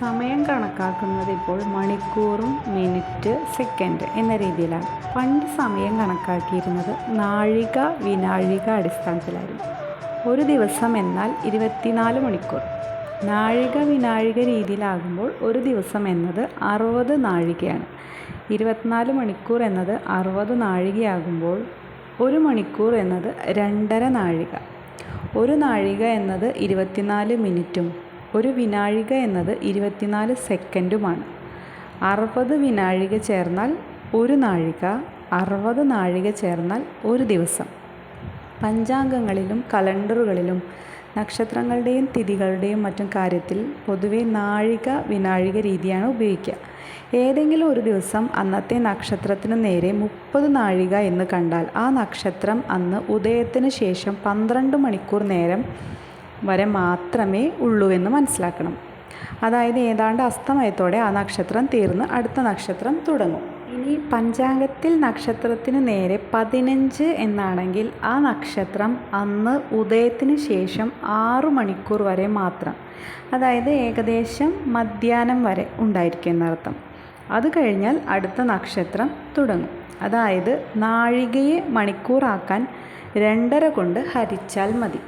സമയം കണക്കാക്കുന്നത് ഇപ്പോൾ മണിക്കൂറും മിനിറ്റ് സെക്കൻഡ് എന്ന രീതിയിലാണ്. പണ്ട് സമയം കണക്കാക്കിയിരുന്നത് നാഴിക വിനാഴിക അടിസ്ഥാനത്തിലായിരുന്നു. ഒരു ദിവസം എന്നാൽ ഇരുപത്തിനാല് മണിക്കൂർ. നാഴിക വിനാഴിക രീതിയിലാകുമ്പോൾ ഒരു ദിവസം എന്നത് അറുപത് നാഴികയാണ്. ഇരുപത്തിനാല് മണിക്കൂർ എന്നത് അറുപത് നാഴികയാകുമ്പോൾ ഒരു മണിക്കൂർ എന്നത് രണ്ടര നാഴിക. ഒരു നാഴിക എന്നത് ഇരുപത്തിനാല് മിനിറ്റും ഒരു വിനാഴിക എന്നത് ഇരുപത്തിനാല് സെക്കൻഡുമാണ്. അറുപത് വിനാഴിക ചേർന്നാൽ ഒരു നാഴിക അറുപത് നാഴിക ചേർന്നാൽ ഒരു ദിവസം. പഞ്ചാംഗങ്ങളിലും കലണ്ടറുകളിലും നക്ഷത്രങ്ങളുടെയും തിഥികളുടെയും മറ്റും കാര്യത്തിൽ പൊതുവെ നാഴിക വിനാഴിക രീതിയാണ് ഉപയോഗിക്കുക. ഏതെങ്കിലും ഒരു ദിവസം അന്നത്തെ നക്ഷത്രത്തിന് നേരെ മുപ്പത് നാഴിക എന്ന് കണ്ടാൽ ആ നക്ഷത്രം അന്ന് ഉദയത്തിന് ശേഷം പന്ത്രണ്ട് മണിക്കൂർ നേരം വരെ മാത്രമേ ഉള്ളൂ എന്ന് മനസ്സിലാക്കണം. അതായത് ഏതാണ്ട് അസ്തമയത്തോടെ ആ നക്ഷത്രം തീർന്ന് അടുത്ത നക്ഷത്രം തുടങ്ങും. ഇനി പഞ്ചാംഗത്തിൽ നക്ഷത്രത്തിന് നേരെ പതിനഞ്ച് എന്നാണെങ്കിൽ ആ നക്ഷത്രം അന്ന് ഉദയത്തിന് ശേഷം ആറു മണിക്കൂർ വരെ മാത്രം. അതായത് ഏകദേശം മധ്യാഹ്നം വരെ ഉണ്ടായിരിക്കും എന്നർത്ഥം. അത് കഴിഞ്ഞാൽ അടുത്ത നക്ഷത്രം തുടങ്ങും. അതായത് നാഴികയെ മണിക്കൂറാക്കാൻ രണ്ടര കൊണ്ട് ഹരിച്ചാൽ മതി.